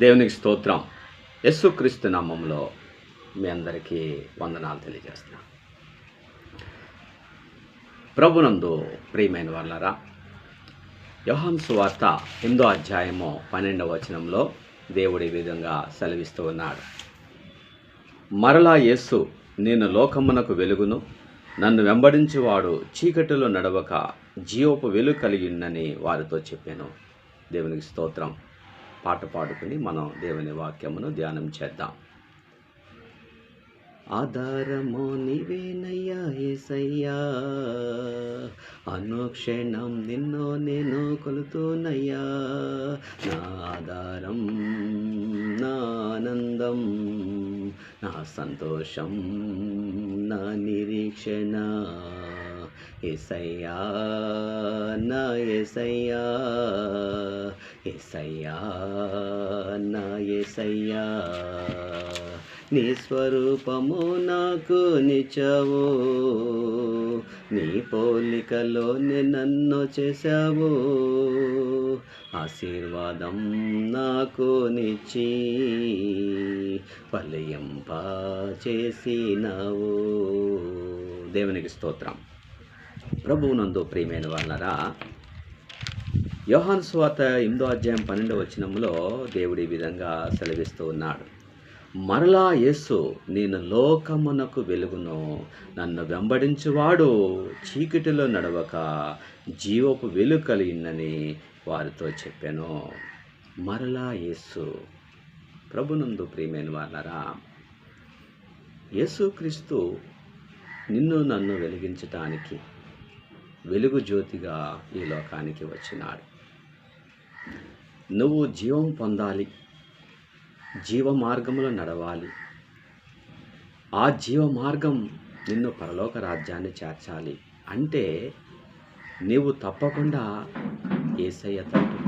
దేవునికి స్తోత్రం. యస్సుక్రీస్తు నామంలో మీ అందరికీ వందనాలు తెలియజేస్తున్నాను. ప్రభునందు ప్రియమైన వాళ్ళరా యోహాన్ వార్త ఎనిమిదో అధ్యాయము పన్నెండవ వచనంలో దేవుడి విధంగా సెలవిస్తూ ఉన్నాడు. మరలా యేసు నేను లోకమునకు వెలుగును నన్ను వెంబడించేవాడు చీకటిలో నడవక జీవపు వెలుగు కలిగిందని వారితో చెప్పాను. దేవునికి స్తోత్రం. పాట పాడుకుని మనం దేవుని వాక్యమును ధ్యానం చేద్దాం. ఆధారము నీవేనయ్యా ఏసయ్యా. అనుక్షణం నిన్నో నేను కొలుతూనయ్యా. నా ఆధారం నా ఆనందం నా సంతోషం నా నిరీక్షణ. ఏసయ్యా నా ఏసయ్యా ఏసయ్యా నా నీ స్వరూపము నాకు నిచ్చావు నీ పోలికలోనే నన్ను చేశావు. ఆశీర్వాదం నాకు నిచ్చి ఫలింప చేసినావు. దేవునికి స్తోత్రం. ప్రభువునందు ప్రియమైన వాళ్ళరా యోహాన్ స్వాత ఎనిమిదో అధ్యాయం పన్నెండవ వచనంలో దేవుడు ఈ విధంగా సెలవిస్తూ ఉన్నాడు. మరలా యేసు నేను లోకమునకు వెలుగును నన్ను వెంబడించువాడు చీకటిలో నడవక జీవపు వెలుగు కలిగిందని వారితో చెప్పాను. మరలా యేసు ప్రభునందు ప్రియమైన వాళ్ళరా యేసుక్రీస్తు నిన్ను నన్ను వెలిగించటానికి వెలుగు జ్యోతిగా ఈ లోకానికి వచ్చినాడు. నువ్వు జీవం పొందాలి జీవ మార్గంలో నడవాలి. ఆ జీవ మార్గం నిన్ను పరలోక రాజ్యాన్ని చేర్చాలి అంటే నీవు తప్పకుండా ఏసయ్య తట్టు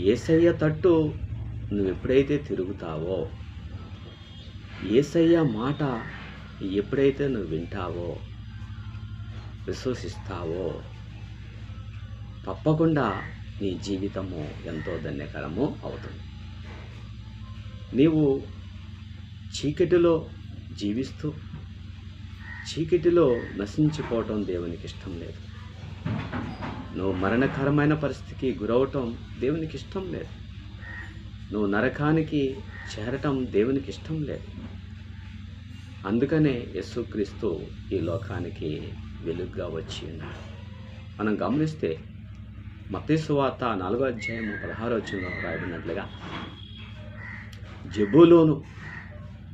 ఏసయ్య తట్టు నువ్వు ఎప్పుడైతే తిరుగుతావో ఏసయ్య మాట ఎప్పుడైతే నువ్వు వింటావో విశ్వసిస్తావో? తప్పకుండా నీ జీవితము ఎంతో ధన్యకరము అవుతుంది. నీవు చీకటిలో జీవిస్తూ చీకటిలో నశించిపోవటం దేవునికి ఇష్టం లేదు. నువ్వు మరణకరమైన పరిస్థితికి గురవటం దేవునికి ఇష్టం లేదు. నువ్వు నరకానికి చేరటం దేవునికి ఇష్టం లేదు. అందుకనే యేసుక్రీస్తు ఈ లోకానికి వెలుగుగా వచ్చి ఉన్నాడు మనం గమనిస్తే మతీసువార్త నాలుగో అధ్యాయం పదహారో వచ్చిన రాయబడినట్లుగా జబులోను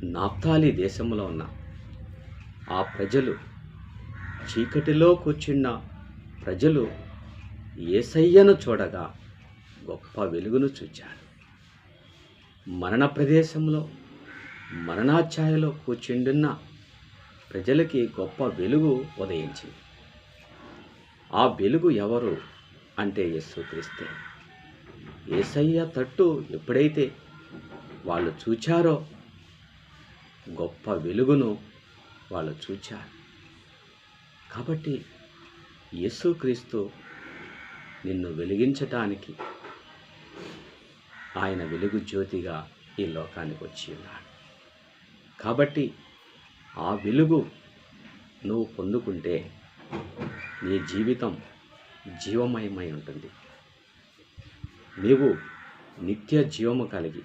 నాప్తాలి దేశంలో ఉన్న ఆ ప్రజలు చీకటిలో కూర్చున్న ప్రజలు ఏసయ్యను చూడగా గొప్ప వెలుగును చూచారు. మరణ ప్రదేశంలో మరణాఛాయలో కూర్చుండున్న ప్రజలకి గొప్ప వెలుగు ఉదయించింది. ఆ వెలుగు ఎవరు అంటే యేసుక్రీస్తే. ఏసయ్య తట్టు ఎప్పుడైతే వాళ్ళు చూచారో గొప్ప వెలుగును వాళ్ళు చూచారు. కాబట్టి యేసుక్రీస్తు నిన్ను వెలిగించటానికి ఆయన వెలుగు జ్యోతిగా ఈ లోకానికి వచ్చి ఉన్నాడు. కాబట్టి ఆ వెలుగు నువ్వు పొందుకుంటే నీ జీవితం జీవమయమై ఉంటుంది. నీవు నిత్య జీవము కలిగి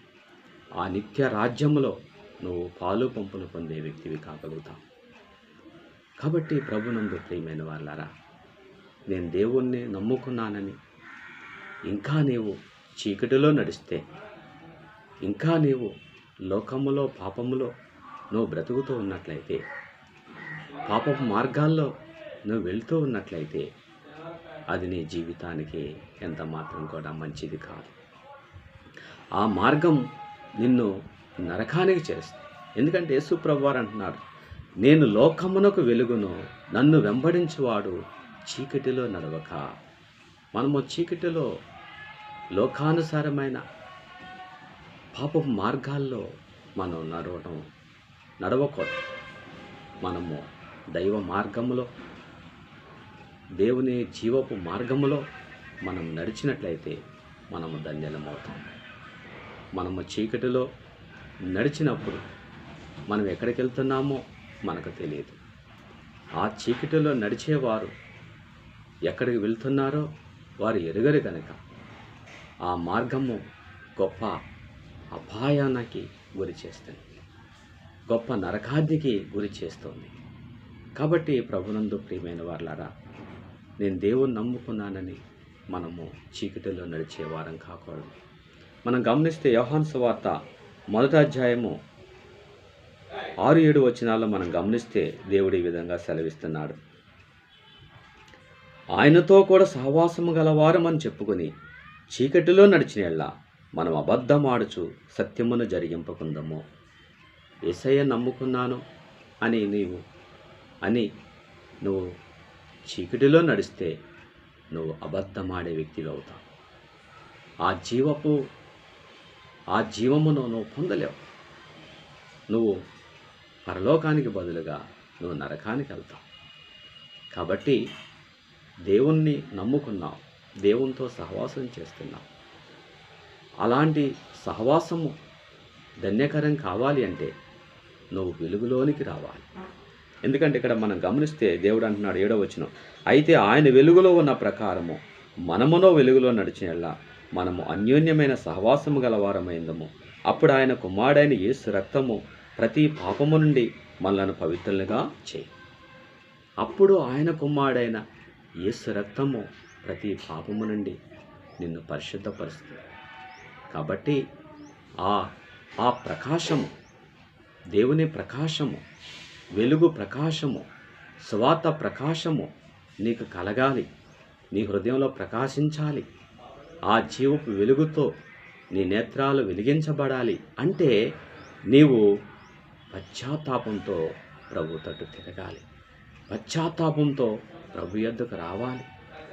ఆ నిత్య రాజ్యములో నువ్వు పాలు పంపులు పొందే వ్యక్తివి కాగలుగుతావు. కాబట్టి ప్రభునందు ప్రియమైన వాళ్ళారా నేను దేవుణ్ణి నమ్ముకున్నానని ఇంకా నీవు చీకటిలో నడిస్తే ఇంకా నీవు లోకములో పాపములో నువ్వు బ్రతుకుతూ ఉన్నట్లయితే పాపపు మార్గాల్లో నువ్వు వెళుతూ ఉన్నట్లయితే అది నీ జీవితానికి ఎంత మాత్రం కూడా మంచిది కాదు. ఆ మార్గం నిన్ను నరకానికి చేస్తుంది. ఎందుకంటే యేసుప్రభు వారు అంటున్నారు నేను లోకమునకు వెలుగును నన్ను వెంబడించువాడు చీకటిలో నడవక. మనము చీకటిలో లోకానుసారమైన పాపపు మార్గాల్లో మనం నడవటం నడవకూడదు. మనము దైవ మార్గములో దేవుని జీవపు మార్గములో మనం నడిచినట్లయితే మనము ధన్యమవుతాం మనము చీకటిలో నడిచినప్పుడు మనం ఎక్కడికి వెళ్తున్నామో మనకు తెలియదు. ఆ చీకటిలో నడిచేవారు ఎక్కడికి వెళ్తున్నారో వారు ఎరుగరు కనుక. ఆ మార్గము గొప్ప అపాయానికి గురి చేస్తుంది. గొప్ప నరకాద్నికి గురి చేస్తుంది. కాబట్టి ప్రభునందు ప్రియమైన వార్లారా నేను దేవుని నమ్ముకున్నానని మనము చీకటిలో నడిచే వారం కాకూడదు. మనం గమనిస్తే యోహాన్స్ వార్త మొదటి అధ్యాయము ఆరు ఏడు వచనాల్లో మనం గమనిస్తే దేవుడు ఈ విధంగా సెలవిస్తున్నాడు. ఆయనతో కూడా సహవాసము గలవారమని చెప్పుకొని చీకటిలో నడిచిన ఎళ్ళ మనం అబద్ధమాడుచు సత్యమును జరిగింపకుందము. ఎసయ్య నమ్ముకున్నాను అని నీవు అని నువ్వు చీకటిలో నడిస్తే నువ్వు అబద్ధమాడే వ్యక్తివి అవుతావు. ఆ జీవపు ఆ జీవమును నువ్వు పొందలేవు. నువ్వు పరలోకానికి బదులుగా నువ్వు నరకానికి వెళ్తావు. కాబట్టి దేవుణ్ణి నమ్ముకున్నావు దేవునితో సహవాసం చేస్తున్నావు. అలాంటి సహవాసము ధన్యకరం కావాలి అంటే నువ్వు వెలుగులోనికి రావాలి. ఎందుకంటే ఇక్కడ మనం గమనిస్తే దేవుడు అంటున్నాడు ఏడో వచ్చిన అయితే ఆయన వెలుగులో ఉన్న ప్రకారము మనమునో వెలుగులో నడిచినలా మనము అన్యోన్యమైన సహవాసము గలవారమైందము అప్పుడు ఆయన కుమారుడైన యేసు రక్తము ప్రతి పాపము నుండి మనలను పవిత్రులుగా చేయి. అప్పుడు ఆయన కుమారుడైన యేసు రక్తము ప్రతి పాపము నుండి నిన్ను పరిశుద్ధపరుస్తుంది. కాబట్టి ఆ ఆ ప్రకాశము దేవుని ప్రకాశము వెలుగు ప్రకాశము స్వాత ప్రకాశము నీకు కలగాలి. నీ హృదయంలో ప్రకాశించాలి. ఆ జీవపు వెలుగుతో నీ నేత్రాలు వెలిగించబడాలి అంటే నీవు పశ్చాత్తాపంతో ప్రభు తట్టు తిరగాలి. పశ్చాత్తాపంతో ప్రభు యొద్దకు రావాలి.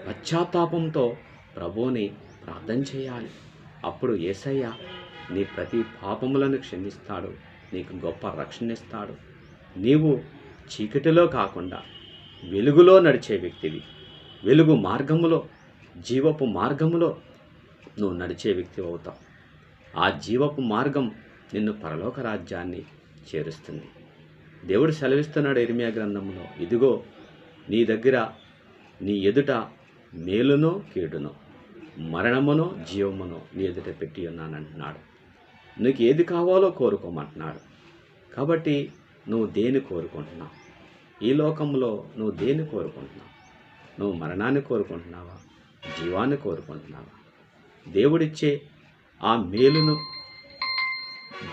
పశ్చాత్తాపంతో ప్రభువుని ప్రార్థన చేయాలి. అప్పుడు ఏసయ్య నీ ప్రతి పాపములను క్షమిస్తాడు. నీకు గొప్ప రక్షణ ఇస్తాడు. నీవు చీకటిలో కాకుండా వెలుగులో నడిచే వ్యక్తివి. వెలుగు మార్గములో జీవపు మార్గములో నువ్వు నడిచే వ్యక్తి అవుతావు. ఆ జీవపు మార్గం నిన్ను పరలోక రాజ్యాన్ని చేరుస్తుంది. దేవుడు సెలవిస్తున్నాడు ఎరిమియా గ్రంథంలో ఇదిగో నీ దగ్గర నీ ఎదుట మేలునో కీడునో మరణమునో జీవమునో నీ ఎదుట పెట్టి ఉన్నానంటున్నాడు. నీకు ఏది కావాలో కోరుకోమంటున్నాడు. కాబట్టి నువ్వు దేని కోరుకుంటున్నావు? ఈ లోకంలో నువ్వు దేని కోరుకుంటున్నావు? నువ్వు మరణాన్ని కోరుకుంటున్నావా? జీవాన్ని కోరుకుంటున్నావా? దేవుడిచ్చే ఆ మేలును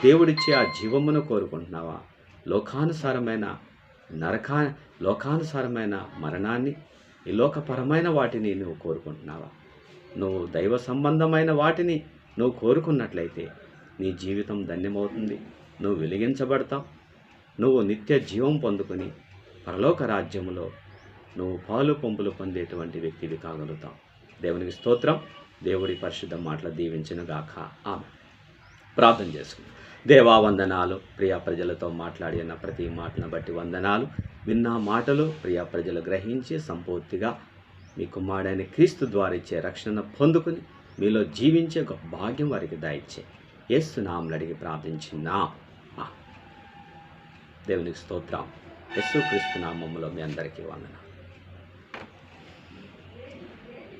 దేవుడిచ్చే ఆ జీవమును కోరుకుంటున్నావా? లోకానుసారమైన నరకా లోకానుసారమైన మరణాన్ని ఈ లోకపరమైన వాటిని నువ్వు కోరుకుంటున్నావా? నువ్వు దైవ సంబంధమైన వాటిని నువ్వు కోరుకున్నట్లయితే నీ జీవితం ధన్యమవుతుంది. నువ్వు వెలిగించబడతావు. నువ్వు నిత్య జీవం పొందుకొని పరలోక రాజ్యములో నువ్వు పాలు పంపులు పొందేటువంటి వ్యక్తివి కాగలుగుతావు. దేవునికి స్తోత్రం. దేవుడి పరిశుద్ధ మాటలు దీవించిన గాక. ఆమె ప్రార్థన చేసుకుందాం. దేవా వందనాలు. ప్రియా ప్రజలతో మాట్లాడిన ప్రతి మాటను బట్టి వందనాలు. విన్న మాటలు ప్రియా ప్రజలు గ్రహించి సంపూర్తిగా మీ కుమారుడైన క్రీస్తు ద్వారా ఇచ్చే రక్షణ పొందుకుని మీలో జీవించే ఒక భాగ్యం వారికి దాయిచ్చే యేసు నామలు అడిగి ప్రార్థించినా. దేవునికి స్తోత్రం. యేసు క్రీస్తు నామములో మీ అందరికీ వందనం